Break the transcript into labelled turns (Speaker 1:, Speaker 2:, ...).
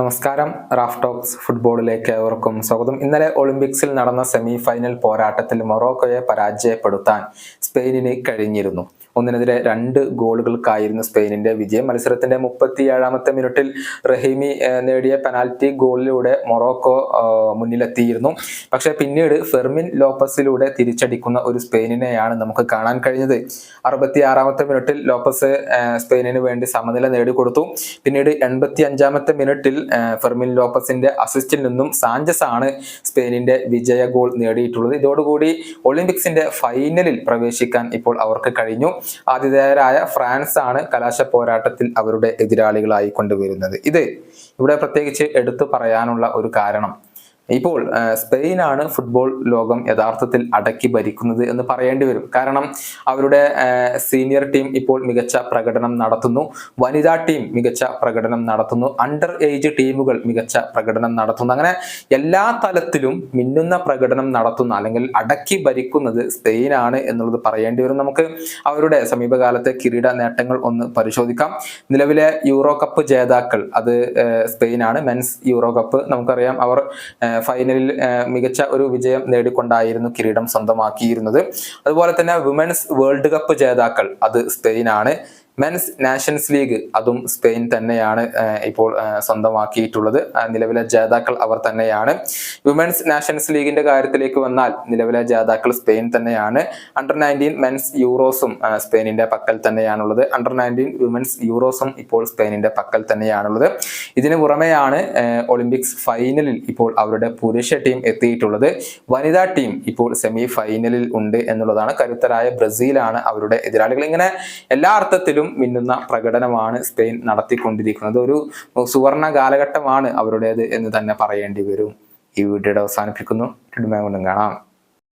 Speaker 1: നമസ്കാരം. Raf talks ഫുട്ബോളിലേക്ക് ഏവർക്കും സ്വാഗതം. ഇന്നലെ ഒളിമ്പിക്സിൽ നടന്ന സെമി ഫൈനൽ പോരാട്ടത്തിൽ മൊറോക്കോയെ പരാജയപ്പെടുത്താൻ സ്പെയിനിന് കഴിഞ്ഞിരുന്നു. ഒന്നിനെതിരെ രണ്ട് ഗോളുകൾക്കായിരുന്നു സ്പെയിനിന്റെ വിജയം. മത്സരത്തിന്റെ മുപ്പത്തിയേഴാമത്തെ മിനിറ്റിൽ റഹീമി നേടിയ പെനാൽറ്റി ഗോളിലൂടെ മൊറോക്കോ മുന്നിലെത്തിയിരുന്നു. പക്ഷേ പിന്നീട് ഫെർമിൻ ലോപ്പസിലൂടെ തിരിച്ചടിക്കുന്ന ഒരു സ്പെയിനിനെയാണ് നമുക്ക് കാണാൻ കഴിഞ്ഞത്. അറുപത്തി ആറാമത്തെ മിനിറ്റിൽ ലോപ്പസ് സ്പെയിനിന് വേണ്ടി സമനില നേടിക്കൊടുത്തു. പിന്നീട് എൺപത്തി അഞ്ചാമത്തെ മിനിറ്റിൽ ഫെർമിൻ ലോപ്പസിന്റെ അസിസ്റ്റിൽ നിന്നും സാഞ്ചസ് ആണ് സ്പെയിനിന്റെ വിജയ ഗോൾ നേടിയിട്ടുള്ളത്. ഇതോടുകൂടി ഒളിമ്പിക്സിന്റെ ഫൈനലിൽ പ്രവേശിക്കാൻ ഇപ്പോൾ അവർക്ക് കഴിഞ്ഞു. ആതിഥേയരായ ഫ്രാൻസ് ആണ് കലാശ പോരാട്ടത്തിൽ അവരുടെ എതിരാളികളായി കൊണ്ടുവരുന്നത്. ഇത് ഇവിടെ പ്രത്യേകിച്ച് എടുത്തു പറയാനുള്ള ഒരു കാരണം. ഇപ്പോൾ സ്പെയിനാണ് ഫുട്ബോൾ ലോകം യഥാർത്ഥത്തിൽ അടക്കി ഭരിക്കുന്നത് എന്ന് പറയേണ്ടി വരും. കാരണം അവരുടെ സീനിയർ ടീം ഇപ്പോൾ മികച്ച പ്രകടനം നടത്തുന്നു. വനിതാ ടീം മികച്ച പ്രകടനം നടത്തുന്നു. അണ്ടർ ഏജ് ടീമുകൾ മികച്ച പ്രകടനം നടത്തുന്നു. അങ്ങനെ എല്ലാ തലത്തിലും മിന്നുന്ന പ്രകടനം നടത്തുന്ന അല്ലെങ്കിൽ അടക്കി ഭരിക്കുന്നത് സ്പെയിനാണ് എന്നുള്ളത് പറയേണ്ടി വരും. നമുക്ക് അവരുടെ സമീപകാലത്തെ കിരീട നേട്ടങ്ങൾ ഒന്ന് പരിശോധിക്കാം. നിലവിലെ യൂറോ കപ്പ് ജേതാക്കൾ അത് സ്പെയിനാണ്. മെൻസ് യൂറോ കപ്പ് നമുക്കറിയാം. അവർ ഫൈനലിൽ മികച്ച ഒരു വിജയം നേടിക്കൊണ്ടായിരുന്നു കിരീടം സ്വന്തമാക്കിയിരുന്നത്. അതുപോലെ തന്നെ വിമൻസ് വേൾഡ് കപ്പ് ജേതാക്കൾ അത് സ്പെയിനാണ്. മെൻസ് നാഷൻസ് ലീഗ് അതും സ്പെയിൻ തന്നെയാണ് ഇപ്പോൾ സ്വന്തമാക്കിയിട്ടുള്ളത്. നിലവിലെ ജേതാക്കൾ അവർ തന്നെയാണ്. വിമൻസ് നാഷൻസ് ലീഗിന്റെ കാര്യത്തിലേക്ക് വന്നാൽ നിലവിലെ ജേതാക്കൾ സ്പെയിൻ തന്നെയാണ്. അണ്ടർ നയന്റീൻ മെൻസ് യൂറോസും സ്പെയിനിന്റെ പക്കൽ തന്നെയാണുള്ളത്. അണ്ടർ നയന്റീൻ വിമൻസ് യൂറോസും ഇപ്പോൾ സ്പെയിനിന്റെ പക്കൽ തന്നെയാണുള്ളത്. ഇതിനു പുറമെയാണ് ഒളിമ്പിക്സ് ഫൈനലിൽ ഇപ്പോൾ അവരുടെ പുരുഷ ടീം എത്തിയിട്ടുള്ളത്. വനിതാ ടീം ഇപ്പോൾ സെമി ഫൈനലിൽ ഉണ്ട് എന്നുള്ളതാണ് കരുത്തരായ ബ്രസീലാണ് അവരുടെ എതിരാളികൾ. ഇങ്ങനെ എല്ലാ അർത്ഥത്തിലും മിന്നുന്ന പ്രകടനമാണ് സ്പെയിൻ നടത്തിക്കൊണ്ടിരിക്കുന്നത്. ഒരു സുവർണ കാലഘട്ടമാണ് അവരുടേത് എന്ന് തന്നെ പറയേണ്ടി വരും. ഈ വീഡിയോയുടെ അവസാനിപ്പിക്കുന്നു. കാണാം.